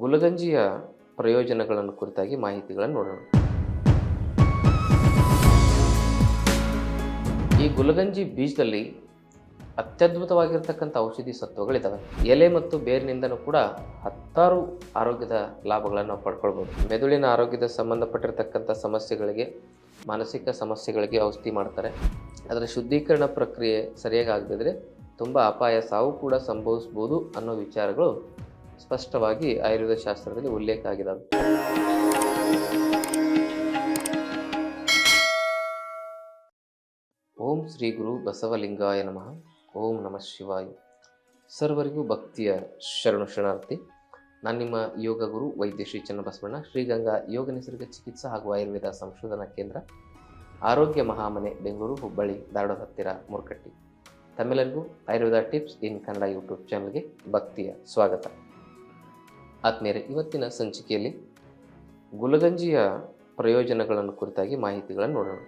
ಗುಲಗಂಜಿಯ ಪ್ರಯೋಜನಗಳನ್ನು ಕುರಿತಾಗಿ ಮಾಹಿತಿಗಳನ್ನು ನೋಡೋಣ. ಈ ಗುಲಗಂಜಿ ಬೀಜದಲ್ಲಿ ಅತ್ಯದ್ಭುತವಾಗಿರ್ತಕ್ಕಂಥ ಔಷಧಿ ಸತ್ವಗಳಿದ್ದಾವೆ ಎಲೆ ಮತ್ತು ಬೇರಿನಿಂದನೂ ಕೂಡ ಹತ್ತಾರು ಆರೋಗ್ಯದ ಲಾಭಗಳನ್ನು ಪಡ್ಕೊಳ್ಬೋದು. ಮೆದುಳಿನ ಆರೋಗ್ಯದ ಸಂಬಂಧಪಟ್ಟಿರ್ತಕ್ಕಂಥ ಸಮಸ್ಯೆಗಳಿಗೆ, ಮಾನಸಿಕ ಸಮಸ್ಯೆಗಳಿಗೆ ಔಷಧಿ ಮಾಡ್ತಾರೆ. ಅದರ ಶುದ್ಧೀಕರಣ ಪ್ರಕ್ರಿಯೆ ಸರಿಯಾಗಿ ಆಗದಿದ್ರೆ ತುಂಬ ಅಪಾಯ, ಸಾವು ಕೂಡ ಸಂಭವಿಸ್ಬೋದು ಅನ್ನೋ ವಿಚಾರಗಳು ಸ್ಪಷ್ಟವಾಗಿ ಆಯುರ್ವೇದ ಶಾಸ್ತ್ರದಲ್ಲಿ ಉಲ್ಲೇಖ ಆಗಿದ್ದಾವೆ ಓಂ ಶ್ರೀ ಗುರು ಬಸವಲಿಂಗಾಯ ನಮಃ. ಓಂ ನಮಃ ಶಿವಾಯ. ಸರ್ವರಿಗೂ ಭಕ್ತಿಯ ಶರಣು ಶರಣಾರ್ಥಿ. ನಾನು ನಿಮ್ಮ ಯೋಗ ಗುರು ವೈದ್ಯ ಶ್ರೀ ಚನ್ನಬಸವಣ್ಣ, ಶ್ರೀಗಂಗಾ ಯೋಗ ನಿಸರ್ಗ ಚಿಕಿತ್ಸಾ ಹಾಗೂ ಆಯುರ್ವೇದ ಸಂಶೋಧನಾ ಕೇಂದ್ರ, ಆರೋಗ್ಯ ಮಹಾಮನೆ, ಬೆಂಗಳೂರು, ಹುಬ್ಬಳ್ಳಿ, ಧಾರವಾಡ ಹತ್ತಿರ ಮುರ್ಕಟ್ಟಿ. ತಮ್ಮೆಲ್ಲರಿಗೂ Ayurveda tips in Kannada YouTube ಚಾನಲ್ಗೆ ಭಕ್ತಿಯ ಸ್ವಾಗತ. ಆತ್ಮೀಯರೇ, ಇವತ್ತಿನ ಸಂಚಿಕೆಯಲ್ಲಿ ಗುಲಗಂಜಿಯ ಪ್ರಯೋಜನಗಳನ್ನು ಕುರಿತಾಗಿ ಮಾಹಿತಿಗಳನ್ನು ನೋಡೋಣ.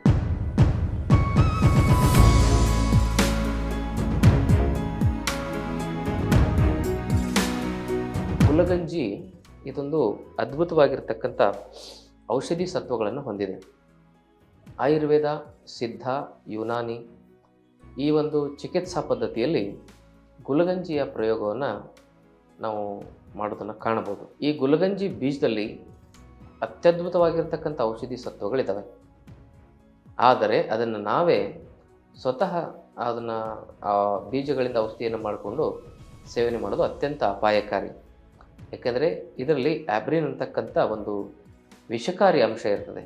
ಗುಲಗಂಜಿ ಇದೊಂದು ಅದ್ಭುತವಾಗಿರ್ತಕ್ಕಂಥ ಔಷಧಿ ಸತ್ವಗಳನ್ನು ಹೊಂದಿದೆ. ಆಯುರ್ವೇದ, ಸಿದ್ಧ, ಯುನಾನಿ ಈ ಒಂದು ಚಿಕಿತ್ಸಾ ಪದ್ಧತಿಯಲ್ಲಿ ಗುಲಗಂಜಿಯ ಪ್ರಯೋಗವನ್ನು ನಾವು ಮಾಡೋದನ್ನು ಕಾಣಬಹುದು. ಈ ಗುಲಗಂಜಿ ಬೀಜದಲ್ಲಿ ಅತ್ಯದ್ಭುತವಾಗಿರ್ತಕ್ಕಂಥ ಔಷಧಿ ಸತ್ವಗಳಿದ್ದಾವೆ ಆದರೆ ಅದನ್ನು ನಾವೇ ಸ್ವತಃ ಅದನ್ನು, ಆ ಬೀಜಗಳಿಂದ ಔಷಧಿಯನ್ನು ಮಾಡಿಕೊಂಡು ಸೇವನೆ ಮಾಡೋದು ಅತ್ಯಂತ ಅಪಾಯಕಾರಿ. ಯಾಕೆಂದರೆ ಇದರಲ್ಲಿ ಆಬ್ರಿನ್ ಅಂತಕ್ಕಂಥ ಒಂದು ವಿಷಕಾರಿ ಅಂಶ ಇರ್ತದೆ.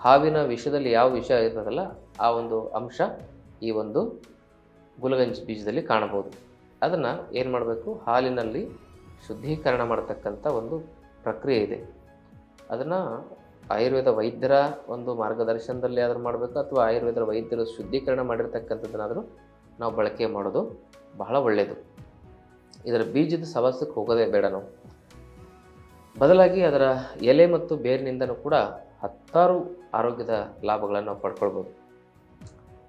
ಹಾವಿನ ವಿಷದಲ್ಲಿ ಯಾವ ವಿಷ ಇರ್ತದಲ್ಲ, ಆ ಒಂದು ಅಂಶ ಈ ಒಂದು ಗುಲಗಂಜಿ ಬೀಜದಲ್ಲಿ ಕಾಣಬಹುದು. ಅದನ್ನು ಏನು ಮಾಡಬೇಕು? ಹಾಲಿನಲ್ಲಿ ಶುದ್ಧೀಕರಣ ಮಾಡತಕ್ಕಂಥ ಒಂದು ಪ್ರಕ್ರಿಯೆ ಇದೆ. ಅದನ್ನು ಆಯುರ್ವೇದ ವೈದ್ಯರ ಒಂದು ಮಾರ್ಗದರ್ಶನದಲ್ಲಿ ಆದರೂ ಮಾಡಬೇಕು, ಅಥವಾ ಆಯುರ್ವೇದ ವೈದ್ಯರು ಶುದ್ಧೀಕರಣ ಮಾಡಿರ್ತಕ್ಕಂಥದ್ದನ್ನಾದರೂ ನಾವು ಬಳಕೆ ಮಾಡೋದು ಬಹಳ ಒಳ್ಳೆಯದು ಇದರ ಬೀಜದ ಸವಸಕ್ಕೆ ಹೋಗೋದೇ ಬೇಡ ನಾವು. ಬದಲಾಗಿ ಅದರ ಎಲೆ ಮತ್ತು ಬೇರಿನಿಂದನೂ ಕೂಡ ಹತ್ತಾರು ಆರೋಗ್ಯದ ಲಾಭಗಳನ್ನು ನಾವು ಪಡ್ಕೊಳ್ಬೋದು.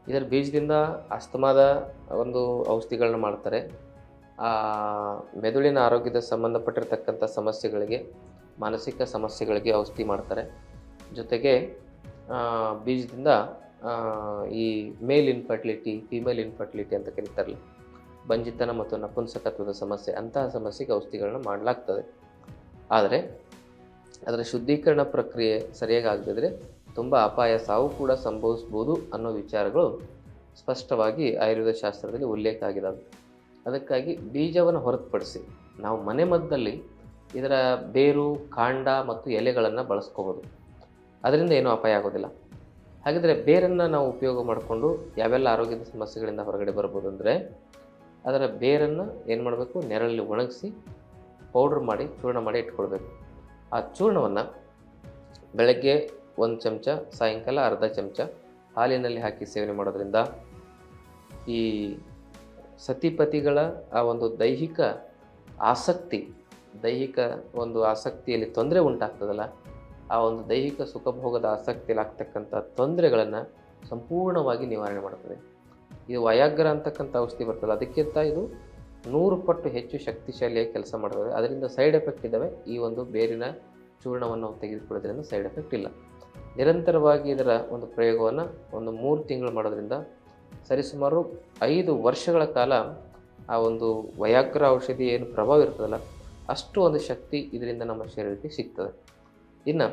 ಇದರ ಬೀಜದಿಂದ ಅಸ್ತಮಾದ ಒಂದು ಔಷಧಿಗಳನ್ನ ಮಾಡ್ತಾರೆ. ಮೆದುಳಿನ ಆರೋಗ್ಯದ ಸಂಬಂಧಪಟ್ಟಿರ್ತಕ್ಕಂಥ ಸಮಸ್ಯೆಗಳಿಗೆ, ಮಾನಸಿಕ ಸಮಸ್ಯೆಗಳಿಗೆ ಔಷಧಿ ಮಾಡ್ತಾರೆ. ಜೊತೆಗೆ ಬೀಜದಿಂದ ಈ ಮೇಲ್ ಇನ್ಫರ್ಟಿಲಿಟಿ, ಫಿಮೇಲ್ ಇನ್ಫರ್ಟಿಲಿಟಿ ಅಂತ ಕರೀತಾರಲ್ಲ, ಬಂಜಿತನ ಮತ್ತು ನಪುಂಸಕತ್ವದ ಸಮಸ್ಯೆ, ಅಂತಹ ಸಮಸ್ಯೆಗೆ ಔಷಧಿಗಳನ್ನ ಮಾಡಲಾಗ್ತದೆ. ಆದರೆ, ಅದರ ಶುದ್ಧೀಕರಣ ಪ್ರಕ್ರಿಯೆ ಸರಿಯಾಗಿ ಆಗದಿದ್ರೆ ತುಂಬ ಅಪಾಯ ಸಾವು ಕೂಡ ಸಂಭವಿಸ್ಬೋದು ಅನ್ನೋ ವಿಚಾರಗಳು ಸ್ಪಷ್ಟವಾಗಿ ಆಯುರ್ವೇದ ಶಾಸ್ತ್ರದಲ್ಲಿ ಉಲ್ಲೇಖ ಆಗಿದ್ದಾವೆ ಅದಕ್ಕಾಗಿ ಬೀಜವನ್ನು ಹೊರತುಪಡಿಸಿ ನಾವು ಮನೆ ಮದ್ದಲ್ಲಿ ಇದರ ಬೇರು, ಕಾಂಡ ಮತ್ತು ಎಲೆಗಳನ್ನು ಬಳಸ್ಕೋಬೋದು. ಅದರಿಂದ ಏನೂ ಅಪಾಯ ಆಗೋದಿಲ್ಲ. ಹಾಗಿದ್ರೆ ಬೇರನ್ನು ನಾವು ಉಪಯೋಗ ಮಾಡಿಕೊಂಡು ಯಾವೆಲ್ಲ ಆರೋಗ್ಯದ ಸಮಸ್ಯೆಗಳಿಂದ ಹೊರಗಡೆ ಬರ್ಬೋದು ಅಂದರೆ ಅದರ ಬೇರನ್ನು ಏನು ಮಾಡಬೇಕು? ನೆರಳಲ್ಲಿ ಒಣಗಿಸಿ ಪೌಡ್ರ್ ಮಾಡಿ, ಚೂರ್ಣ ಮಾಡಿ ಇಟ್ಕೊಳ್ಬೇಕು. ಆ ಚೂರ್ಣವನ್ನು ಬೆಳಗ್ಗೆ ಒಂದು ಚಮಚ, ಸಾಯಂಕಾಲ ಅರ್ಧ ಚಮಚ ಹಾಲಿನಲ್ಲಿ ಹಾಕಿ ಸೇವನೆ ಮಾಡೋದ್ರಿಂದ ಈ ಸತಿಪತಿಗಳ ಆ ಒಂದು ದೈಹಿಕ ಆಸಕ್ತಿ, ದೈಹಿಕ ಒಂದು ಆಸಕ್ತಿಯಲ್ಲಿ ತೊಂದರೆ ಉಂಟಾಗ್ತದಲ್ಲ, ಆ ಒಂದು ದೈಹಿಕ ಸುಖಭೋಗದ ಆಸಕ್ತಿಯಲ್ಲಿ ಆಗ್ತಕ್ಕಂಥ ತೊಂದರೆಗಳನ್ನು ಸಂಪೂರ್ಣವಾಗಿ ನಿವಾರಣೆ ಮಾಡ್ತದೆ. ಇದು ವಯಾಗ್ರ ಅಂತಕ್ಕಂಥ ಔಷಧಿ ಬರ್ತದೆ ಅದಕ್ಕಿಂತ ಇದು ನೂರು ಪಟ್ಟು ಹೆಚ್ಚು ಶಕ್ತಿಶಾಲಿಯಾಗಿ ಕೆಲಸ ಮಾಡ್ತದೆ. ಅದರಿಂದ ಸೈಡ್ ಎಫೆಕ್ಟ್ ಇದ್ದಾವೆ, ಈ ಒಂದು ಬೇರಿನ ಚೂರ್ಣವನ್ನು ತೆಗೆದುಕೊಳ್ಳೋದ್ರಿಂದ ಸೈಡ್ ಎಫೆಕ್ಟ್ ಇಲ್ಲ. ನಿರಂತರವಾಗಿ ಇದರ ಒಂದು ಪ್ರಯೋಗವನ್ನು ಒಂದು ಮೂರು ತಿಂಗಳು ಮಾಡೋದ್ರಿಂದ ಸರಿಸುಮಾರು ಐದು ವರ್ಷಗಳ ಕಾಲ ಆ ಒಂದು ವಯಾಗ್ರ ಔಷಧಿ ಏನು ಪ್ರಭಾವ ಇರ್ತದಲ್ಲ, ಅಷ್ಟು ಒಂದು ಶಕ್ತಿ ಇದರಿಂದ ನಮ್ಮ ಶರೀರಕ್ಕೆ ಸಿಗ್ತದೆ. ಇನ್ನು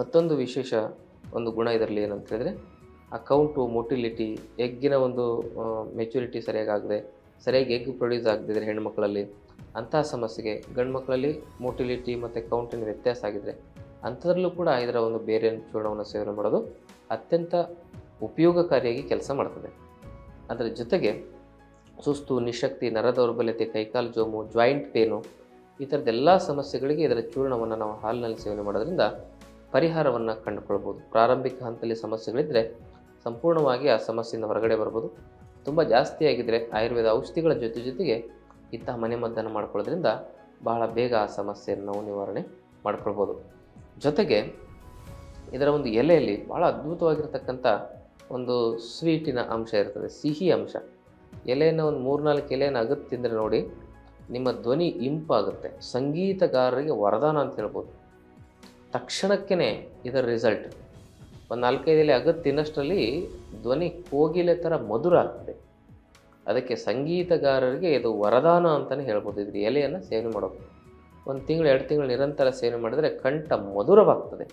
ಮತ್ತೊಂದು ವಿಶೇಷ ಒಂದು ಗುಣ ಇದರಲ್ಲಿ ಏನಂತ ಹೇಳಿದ್ರೆ, ಆ ಕೌಂಟು ಮೊಟಿಲಿಟಿ ಎಗ್ಗಿನ ಒಂದು ಮೆಚುರಿಟಿ ಸರಿಯಾಗದೆ ಸರಿಯಾಗಿ ಎಗ್ ಪ್ರೊಡ್ಯೂಸ್ ಆಗದಿದ್ರೆ ಹೆಣ್ಮಕ್ಳಲ್ಲಿ ಅಂತಹ ಸಮಸ್ಯೆಗೆ ಗಂಡು ಮಕ್ಕಳಲ್ಲಿ ಮೊಟಿಲಿಟಿ ಮತ್ತು ಕೌಂಟಿನ ವ್ಯತ್ಯಾಸ ಆಗಿದ್ರೆ ಅಂಥದ್ರಲ್ಲೂ ಕೂಡ ಇದರ ಒಂದು ಬೇರೆ ಚೂರ್ಣವನ್ನು ಸೇವನೆ ಮಾಡೋದು ಅತ್ಯಂತ ಉಪಯೋಗಕಾರಿಯಾಗಿ ಕೆಲಸ ಮಾಡ್ತದೆ. ಅದರ ಜೊತೆಗೆ ಸುಸ್ತು, ನಿಶಕ್ತಿ, ನರ ದೌರ್ಬಲ್ಯತೆ, ಕೈಕಾಲು ಜೋಮು, ಜಾಯಿಂಟ್ ಪೇನು ಈ ಥರದ್ದೆಲ್ಲ ಸಮಸ್ಯೆಗಳಿಗೆ ಇದರ ಚೂರ್ಣವನ್ನು ನಾವು ಹಾಲಿನಲ್ಲಿ ಸೇವನೆ ಮಾಡೋದ್ರಿಂದ ಪರಿಹಾರವನ್ನು ಕಂಡುಕೊಳ್ಬೋದು. ಪ್ರಾರಂಭಿಕ ಹಂತದಲ್ಲಿ ಸಮಸ್ಯೆಗಳಿದ್ದರೆ ಸಂಪೂರ್ಣವಾಗಿ ಆ ಸಮಸ್ಯೆಯಿಂದ ಹೊರಗಡೆ ಬರ್ಬೋದು. ತುಂಬ ಜಾಸ್ತಿ ಆಗಿದ್ದರೆ ಆಯುರ್ವೇದ ಔಷಧಿಗಳ ಜೊತೆ ಜೊತೆಗೆ ಇಂತಹ ಮನೆಮದ್ದನ್ನು ಮಾಡ್ಕೊಳ್ಳೋದ್ರಿಂದ ಬಹಳ ಬೇಗ ಆ ಸಮಸ್ಯೆಯನ್ನು ನಾವು ನಿವಾರಣೆ ಮಾಡ್ಕೊಳ್ಬೋದು. ಜೊತೆಗೆ ಇದರ ಒಂದು ಎಲೆಯಲ್ಲಿ ಭಾಳ ಅದ್ಭುತವಾಗಿರ್ತಕ್ಕಂಥ ಒಂದು ಸ್ವೀಟಿನ ಅಂಶ ಇರ್ತದೆ, ಸಿಹಿ ಅಂಶ. ಎಲೆಯನ್ನು ಒಂದು ಮೂರ್ನಾಲ್ಕು ಎಲೆಯನ್ನು ಅಗತ್ಯ ತಿಂದರೆ ನೋಡಿ ನಿಮ್ಮ ಧ್ವನಿ ಇಂಪಾಗುತ್ತೆ. ಸಂಗೀತಗಾರರಿಗೆ ವರದಾನ ಅಂತ ಹೇಳ್ಬೋದು. ತಕ್ಷಣಕ್ಕೇ ಇದರ ರಿಸಲ್ಟ್ ಒಂದು ನಾಲ್ಕೈದು ಎಲೆ ಅಗತ್ಯ ತಿನ್ನಷ್ಟರಲ್ಲಿ ಧ್ವನಿ ಕೋಗಿಲೆ ಥರ ಮಧುರ ಆಗ್ತದೆ. ಅದಕ್ಕೆ ಸಂಗೀತಗಾರರಿಗೆ ಇದು ವರದಾನ ಅಂತಲೇ ಹೇಳ್ಬೋದು. ಇದ್ರ ಎಲೆಯನ್ನು ಸೇವನೆ ಮಾಡೋದು ಒಂದು ತಿಂಗಳು, ಎರಡು ತಿಂಗಳು ನಿರಂತರ ಸೇವನೆ ಮಾಡಿದರೆ ಕಂಠ ಮಧುರವಾಗ್ತದೆ.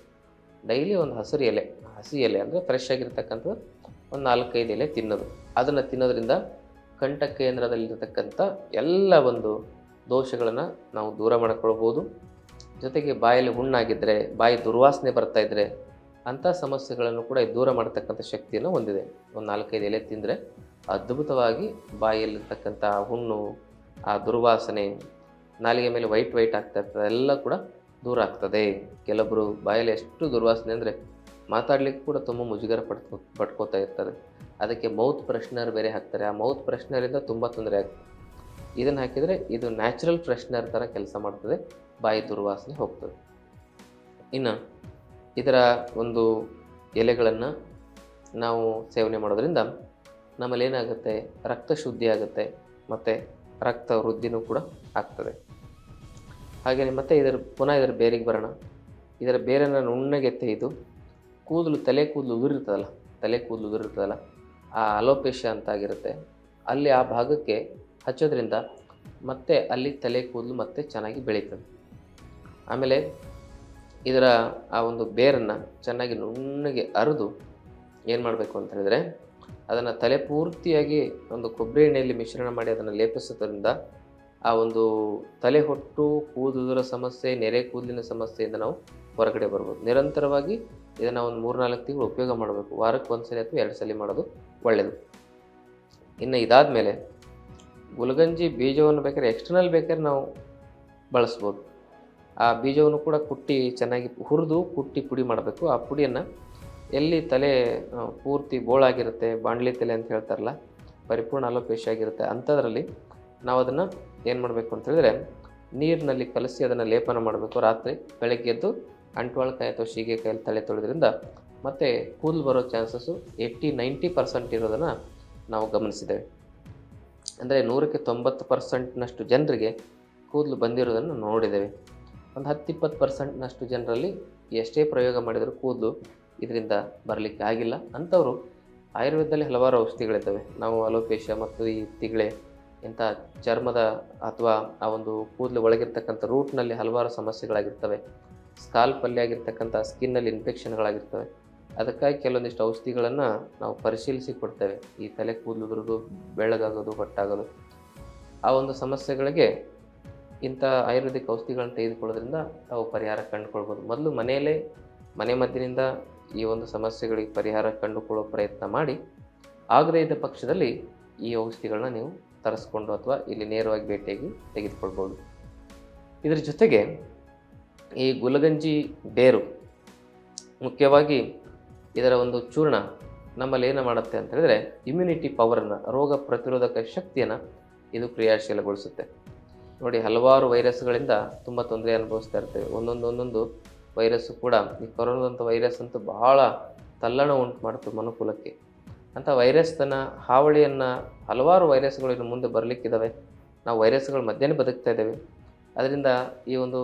ಡೈಲಿ ಒಂದು ಹಸಿರು ಎಲೆ, ಹಸಿ ಎಲೆ ಅಂದರೆ ಫ್ರೆಶ್ ಆಗಿರ್ತಕ್ಕಂಥದ್ದು ಒಂದು ನಾಲ್ಕೈದು ಎಲೆ ತಿನ್ನೋದು. ಅದನ್ನು ತಿನ್ನೋದ್ರಿಂದ ಕಂಠ ಕೇಂದ್ರದಲ್ಲಿರ್ತಕ್ಕಂಥ ಎಲ್ಲ ಒಂದು ದೋಷಗಳನ್ನು ನಾವು ದೂರ ಮಾಡಿಕೊಳ್ಬೋದು. ಜೊತೆಗೆ ಬಾಯಲ್ಲಿ ಹುಣ್ಣಾಗಿದ್ದರೆ ಬಾಯಿ ದುರ್ವಾಸನೆ ಬರ್ತಾ ಇದ್ದರೆ ಅಂಥ ಸಮಸ್ಯೆಗಳನ್ನು ಕೂಡ ದೂರ ಮಾಡತಕ್ಕಂಥ ಶಕ್ತಿಯನ್ನು ಹೊಂದಿದೆ. ಒಂದು ನಾಲ್ಕೈದು ಎಲೆ ತಿಂದರೆ ಅದ್ಭುತವಾಗಿ ಬಾಯಲ್ಲಿರ್ತಕ್ಕಂಥ ಹುಣ್ಣು, ಆ ದುರ್ವಾಸನೆ ನಾಲಿಗೆ ಮೇಲೆ ವೈಟ್ ವೈಟ್ ಆಗ್ತಾ ಇರ್ತದೆ ಎಲ್ಲ ಕೂಡ ದೂರ ಆಗ್ತದೆ. ಕೆಲವೊಬ್ಬರು ಬಾಯಲ್ಲಿ ಎಷ್ಟು ದುರ್ವಾಸನೆ ಅಂದರೆ ಮಾತಾಡಲಿಕ್ಕೆ ಕೂಡ ತುಂಬ ಮುಜುಗರ ಪಡ್ಕೊ, ಪಡ್ಕೋತಾ ಇರ್ತಾರೆ. ಅದಕ್ಕೆ ಮೌತ್ ಫ್ರೆಶ್ನರ್ ಬೇರೆ ಹಾಕ್ತಾರೆ. ಆ ಮೌತ್ ಫ್ರೆಶ್ನರಿಂದ ತುಂಬ ತೊಂದರೆ ಆಗ್ತದೆ. ಇದನ್ನು ಹಾಕಿದರೆ ಇದು ನ್ಯಾಚುರಲ್ ಫ್ರೆಶ್ನರ್ ಥರ ಕೆಲಸ ಮಾಡ್ತದೆ, ಬಾಯಿ ದುರ್ವಾಸನೆ ಹೋಗ್ತದೆ. ಇನ್ನು ಇದರ ಒಂದು ಎಲೆಗಳನ್ನು ನಾವು ಸೇವನೆ ಮಾಡೋದ್ರಿಂದ ನಮ್ಮಲ್ಲಿ ಏನಾಗುತ್ತೆ ರಕ್ತ ಶುದ್ಧಿ ಆಗುತ್ತೆ. ಮತ್ತು ರಕ್ತ ವೃದ್ಧಿನೂ ಕೂಡ ಆಗ್ತದೆ. ಹಾಗೆಯೇ ಮತ್ತೆ ಇದರ ಪುನಃ ಇದರ ಬೇರಿಗೆ ಬರೋಣ. ಇದರ ಬೇರನ್ನು ನುಣ್ಣಗೆ ತೆಗೆದು ಕೂದಲು ತಲೆ ಕೂದಲು ಉದುರಿರ್ತದಲ್ಲ, ತಲೆ ಕೂದಲು ಉದುರಿರ್ತದಲ್ಲ, ಆ ಅಲೋಪೇಶ ಅಂತ ಆಗಿರುತ್ತೆ ಅಲ್ಲಿ ಆ ಭಾಗಕ್ಕೆ ಹಚ್ಚೋದ್ರಿಂದ ಮತ್ತೆ ಅಲ್ಲಿ ತಲೆ ಕೂದಲು ಮತ್ತೆ ಚೆನ್ನಾಗಿ ಬೆಳೀತದೆ. ಆಮೇಲೆ ಇದರ ಆ ಒಂದು ಬೇರನ್ನು ಚೆನ್ನಾಗಿ ನುಣ್ಣಗೆ ಅರೆದು ಏನು ಮಾಡಬೇಕು ಅಂತ ಹೇಳಿದರೆ ಅದನ್ನು ತಲೆ ಪೂರ್ತಿಯಾಗಿ ಒಂದು ಕೊಬ್ಬರಿ ಎಣ್ಣೆಯಲ್ಲಿ ಮಿಶ್ರಣ ಮಾಡಿ ಅದನ್ನು ಲೇಪಿಸೋದ್ರಿಂದ ಆ ಒಂದು ತಲೆ ಹೊಟ್ಟು ಕೂದಲುದರ ಸಮಸ್ಯೆ, ನೆರೆ ಕೂದಲಿನ ಸಮಸ್ಯೆಯಿಂದ ನಾವು ಹೊರಗಡೆ ಬರ್ಬೋದು. ನಿರಂತರವಾಗಿ ಇದನ್ನು ಒಂದು ಮೂರ್ನಾಲ್ಕು ತಿಂಗಳು ಉಪಯೋಗ ಮಾಡಬೇಕು. ವಾರಕ್ಕೆ ಒಂದು ಸಲ ಅಥವಾ ಎರಡು ಸಲ ಮಾಡೋದು ಒಳ್ಳೆಯದು ಇನ್ನು ಇದಾದ ಮೇಲೆ ಗುಲಗಂಜಿ ಬೀಜವನ್ನು ಬೇಕಾದ್ರೆ ಎಕ್ಸ್ಟರ್ನಲ್ ಬೇಕಾದ್ರೆ ನಾವು ಬಳಸ್ಬೋದು. ಆ ಬೀಜವನ್ನು ಕೂಡ ಕುಟ್ಟಿ ಚೆನ್ನಾಗಿ ಹುರಿದು ಕುಟ್ಟಿ ಪುಡಿ ಮಾಡಬೇಕು. ಆ ಪುಡಿಯನ್ನು ಎಲ್ಲಿ ತಲೆ ಪೂರ್ತಿ ಬೋಳಾಗಿರುತ್ತೆ ಬಾಂಡ್ಲಿ ತಲೆ ಅಂತ ಹೇಳ್ತಾರಲ್ಲ, ಪರಿಪೂರ್ಣ ಅಲೋಪೇಶ ಆಗಿರುತ್ತೆ, ಅಂಥದ್ರಲ್ಲಿ ನಾವು ಅದನ್ನು ಏನು ಮಾಡಬೇಕು ಅಂತ ಹೇಳಿದ್ರೆ, ನೀರಿನಲ್ಲಿ ಕಲಸಿ ಅದನ್ನು ಲೇಪನ ಮಾಡಬೇಕು. ರಾತ್ರಿ ಬೆಳಗ್ಗೆ ಎದ್ದು ಅಂಟ್ವಾಳಕಾಯಿ ಅಥವಾ ಶೀಗೆಕಾಯಲ್ಲಿ ತಲೆ ತೊಳೆದ್ರಿಂದ ಮತ್ತು ಕೂದಲು ಬರೋ ಚಾನ್ಸಸ್ಸು ಏಯ್ಟಿ ನೈಂಟಿ ಪರ್ಸೆಂಟ್ ಇರೋದನ್ನು ನಾವು ಗಮನಿಸಿದ್ದೇವೆ. ಅಂದರೆ ನೂರಕ್ಕೆ ತೊಂಬತ್ತು ಪರ್ಸೆಂಟ್ನಷ್ಟು ಜನರಿಗೆ ಕೂದಲು ಬಂದಿರೋದನ್ನು ನೋಡಿದ್ದೇವೆ. ಒಂದು ಹತ್ತು ಇಪ್ಪತ್ತು ಪರ್ಸೆಂಟ್ನಷ್ಟು ಜನರಲ್ಲಿ ಎಷ್ಟೇ ಪ್ರಯೋಗ ಮಾಡಿದರೂ ಕೂದಲು ಇದರಿಂದ ಬರಲಿಕ್ಕೆ ಆಗಿಲ್ಲ. ಅಂಥವರು ಆಯುರ್ವೇದದಲ್ಲಿ ಹಲವಾರು ಔಷಧಿಗಳಿದ್ದಾವೆ. ನಾವು ಅಲೋಪೇಶ ಮತ್ತು ಈ ತಿಗಳೆ ಇಂಥ ಚರ್ಮದ ಅಥವಾ ಆ ಒಂದು ಕೂದಲು ಒಳಗಿರ್ತಕ್ಕಂಥ ರೂಟ್ನಲ್ಲಿ ಹಲವಾರು ಸಮಸ್ಯೆಗಳಾಗಿರ್ತವೆ. ಸ್ಕಾಲ್ಪಲ್ಲಿ ಆಗಿರ್ತಕ್ಕಂಥ ಸ್ಕಿನ್ನಲ್ಲಿ ಇನ್ಫೆಕ್ಷನ್ಗಳಾಗಿರ್ತವೆ. ಅದಕ್ಕಾಗಿ ಕೆಲವೊಂದಿಷ್ಟು ಔಷಧಿಗಳನ್ನು ನಾವು ಪರಿಶೀಲಿಸಿ ಕೊಡ್ತೇವೆ. ಈ ತಲೆ ಕೂದಲು ಉದುರೋದು, ಬೆಳ್ಳಗಾಗೋದು, ಹೊಟ್ಟಾಗೋದು. ಆ ಒಂದು ಸಮಸ್ಯೆಗಳಿಗೆ ಇಂಥ ಆಯುರ್ವೇದಿಕ್ ಔಷಧಿಗಳನ್ನ ತೆಗೆದುಕೊಳ್ಳೋದ್ರಿಂದ ನಾವು ಪರಿಹಾರ ಕಂಡುಕೊಳ್ಬೋದು. ಮೊದಲು ಮನೆಯಲ್ಲೇ, ಮನೆ ಮದ್ದಿನಿಂದ ಈ ಒಂದು ಸಮಸ್ಯೆಗಳಿಗೆ ಪರಿಹಾರ ಕಂಡುಕೊಳ್ಳೋ ಪ್ರಯತ್ನ ಮಾಡಿ. ಆಗದೇ ಇದ್ದ ಪಕ್ಷದಲ್ಲಿ ಈ ಔಷಧಿಗಳನ್ನ ನೀವು ತರಿಸ್ಕೊಂಡು ಅಥವಾ ಇಲ್ಲಿ ನೇರವಾಗಿ ಭೇಟಿಯಾಗಿ ತೆಗೆದುಕೊಳ್ಬೋದು ಇದರ ಜೊತೆಗೆ ಈ ಗುಲಗಂಜಿ ಡೇರು ಮುಖ್ಯವಾಗಿ ಇದರ ಒಂದು ಚೂರ್ಣ ನಮ್ಮಲ್ಲಿ ಏನು ಮಾಡುತ್ತೆ ಅಂತ ಹೇಳಿದ್ರೆ ಇಮ್ಯುನಿಟಿ ಪವರನ್ನು ರೋಗ ಪ್ರತಿರೋಧಕ ಶಕ್ತಿಯನ್ನು ಇದು ಕ್ರಿಯಾಶೀಲಗೊಳಿಸುತ್ತೆ. ನೋಡಿ ಹಲವಾರು ವೈರಸ್ಗಳಿಂದ ತುಂಬ ತೊಂದರೆ ಅನುಭವಿಸ್ತಾ ಇರ್ತೇವೆ. ಒಂದೊಂದು ಒಂದೊಂದು ವೈರಸ್ಸು ಕೂಡ ಈ ಕೊರೋನಾದಂಥ ವೈರಸ್ ಅಂತೂ ಬಹಳ ತಲ್ಲಣ ಉಂಟು ಮಾಡ್ತು ಮನುಕುಲಕ್ಕೆ. ಅಂಥ ವೈರಸ್ ತನ್ನ ಹಾವಳಿಯನ್ನು ಹಲವಾರು ವೈರಸ್ಗಳು ಇನ್ನು ಮುಂದೆ ಬರಲಿಕ್ಕಿದ್ದಾವೆ ನಾವು ವೈರಸ್ಗಳ ಮಧ್ಯೆ ಬದುಕ್ತಾ ಇದ್ದೇವೆ. ಅದರಿಂದ ಈ ಒಂದು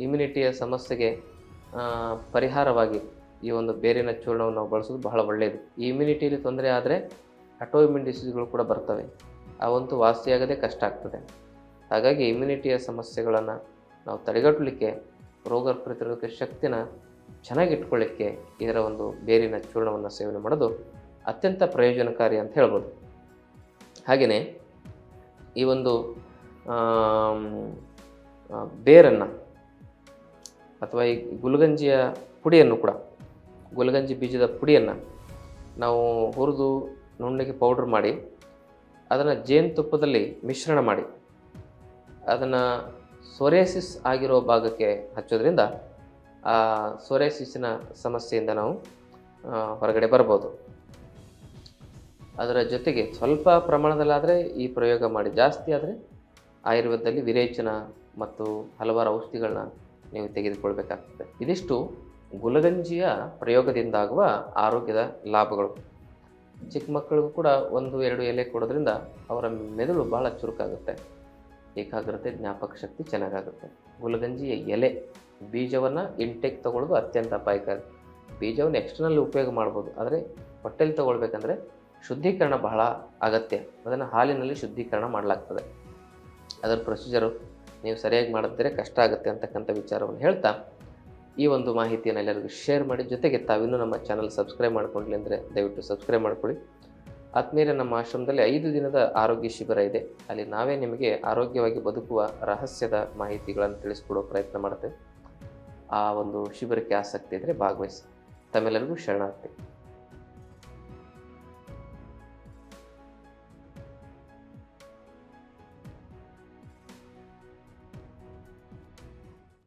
ಇಮ್ಯುನಿಟಿಯ ಸಮಸ್ಯೆಗೆ ಪರಿಹಾರವಾಗಿ ಈ ಒಂದು ಬೇರಿನ ಚೂರ್ಣವನ್ನು ನಾವು ಬಳಸೋದು ಬಹಳ ಒಳ್ಳೆಯದು ಈ ಇಮ್ಯುನಿಟಿಯಲ್ಲಿ ತೊಂದರೆ ಆದರೆ ಅಟೋ ಇಮ್ಯೂನ್ ಡಿಸೀಸ್ಗಳು ಕೂಡ ಬರ್ತವೆ. ಅವಂತೂ ವಾಸಿಯಾಗದೆ ಕಷ್ಟ ಆಗ್ತದೆ. ಹಾಗಾಗಿ ಇಮ್ಯುನಿಟಿಯ ಸಮಸ್ಯೆಗಳನ್ನು ನಾವು ತಡೆಗಟ್ಟಲಿಕ್ಕೆ ರೋಗ ಪ್ರತಿರೋಧಕ ಶಕ್ತಿನ ಚೆನ್ನಾಗಿಟ್ಕೊಳ್ಳಿಕ್ಕೆ ಇದರ ಒಂದು ಬೇರಿನ ಚೂರ್ಣವನ್ನು ಸೇವನೆ ಮಾಡೋದು ಅತ್ಯಂತ ಪ್ರಯೋಜನಕಾರಿ ಅಂತ ಹೇಳ್ಬೋದು. ಹಾಗೆಯೇ ಈ ಒಂದು ಬೇರನ್ನು ಅಥವಾ ಈ ಗುಲ್ಗಂಜಿಯ ಪುಡಿಯನ್ನು ಕೂಡ, ಗುಲ್ಗಂಜಿ ಬೀಜದ ಪುಡಿಯನ್ನು ನಾವು ಹುರಿದು ನುಣ್ಣಗೆ ಪೌಡ್ರ್ ಮಾಡಿ, ಅದನ್ನು ಜೇನುತುಪ್ಪದಲ್ಲಿ ಮಿಶ್ರಣ ಮಾಡಿ, ಅದನ್ನು ಸೊರೇಸಿಸ್ ಆಗಿರೋ ಭಾಗಕ್ಕೆ ಹಚ್ಚೋದ್ರಿಂದ ಆ ಸೊರೇಸಿಸ್ಸಿನ ಸಮಸ್ಯೆಯಿಂದ ನಾವು ಹೊರಗಡೆ ಬರ್ಬೋದು. ಅದರ ಜೊತೆಗೆ ಸ್ವಲ್ಪ ಪ್ರಮಾಣದಲ್ಲಾದರೆ ಈ ಪ್ರಯೋಗ ಮಾಡಿ, ಜಾಸ್ತಿ ಆದರೆ ಆಯುರ್ವೇದದಲ್ಲಿ ವಿರೇಚನ ಮತ್ತು ಹಲವಾರು ಔಷಧಿಗಳನ್ನ ನೀವು ತೆಗೆದುಕೊಳ್ಬೇಕಾಗ್ತದೆ. ಇದಿಷ್ಟು ಗುಲಗಂಜಿಯ ಪ್ರಯೋಗದಿಂದಾಗುವ ಆರೋಗ್ಯದ ಲಾಭಗಳು. ಚಿಕ್ಕ ಮಕ್ಕಳಿಗೂ ಕೂಡ ಒಂದು, ಎರಡು ಎಲೆ ಕೊಡೋದ್ರಿಂದ ಅವರ ಮೆದುಳು ಭಾಳ ಚುರುಕಾಗುತ್ತೆ. ಏಕಾಗ್ರತೆ, ಜ್ಞಾಪಕ ಶಕ್ತಿ ಚೆನ್ನಾಗಾಗುತ್ತೆ. ಗುಲಗಂಜಿಯ ಎಲೆ ಬೀಜವನ್ನು ಇಂಟೆಕ್ ತಗೊಳ್ಳೋದು ಅತ್ಯಂತ ಅಪಾಯಕಾರಿ. ಬೀಜವನ್ನು ಎಕ್ಸ್ಟರ್ನಲ್ ಉಪಯೋಗ ಮಾಡ್ಬೋದು. ಆದರೆ ಹೊಟ್ಟೆಲಿ ತೊಗೊಳ್ಬೇಕಂದ್ರೆ ಶುದ್ಧೀಕರಣ ಬಹಳ ಅಗತ್ಯ. ಅದನ್ನು ಹಾಲಿನಲ್ಲಿ ಶುದ್ಧೀಕರಣ ಮಾಡಲಾಗ್ತದೆ. ಅದರ ಪ್ರೊಸೀಜರು ನೀವು ಸರಿಯಾಗಿ ಮಾಡಿದ್ರೆ ಕಷ್ಟ ಆಗುತ್ತೆ ಅಂತಕ್ಕಂಥ ವಿಚಾರವನ್ನು ಹೇಳ್ತಾ ಈ ಒಂದು ಮಾಹಿತಿಯನ್ನು ಎಲ್ಲರಿಗೂ ಶೇರ್ ಮಾಡಿ. ಜೊತೆಗೆ ತಾವಿನ್ನೂ ನಮ್ಮ ಚಾನಲ್ ಸಬ್ಸ್ಕ್ರೈಬ್ ಮಾಡ್ಕೊಂಡ್ಲಿ ಅಂದರೆ ದಯವಿಟ್ಟು ಸಬ್ಸ್ಕ್ರೈಬ್ ಮಾಡ್ಕೊಳ್ಳಿ ಆತ್ಮೀಯರೇ, ನಮ್ಮ ಆಶ್ರಮದಲ್ಲಿ ಐದು ದಿನದ ಆರೋಗ್ಯ ಶಿಬಿರ ಇದೆ. ಅಲ್ಲಿ ನಾವೇ ನಿಮಗೆ ಆರೋಗ್ಯವಾಗಿ ಬದುಕುವ ರಹಸ್ಯದ ಮಾಹಿತಿಗಳನ್ನು ತಿಳಿಸ್ಕೊಡೋ ಪ್ರಯತ್ನ ಮಾಡ್ತೇವೆ ಆ ಒಂದು ಶಿಬಿರಕ್ಕೆ ಆಸಕ್ತಿ ಇದ್ದರೆ ಭಾಗವಹಿಸಿ. ತಮ್ಮೆಲ್ಲರಿಗೂ ಶರಣಾರ್ಥಿ.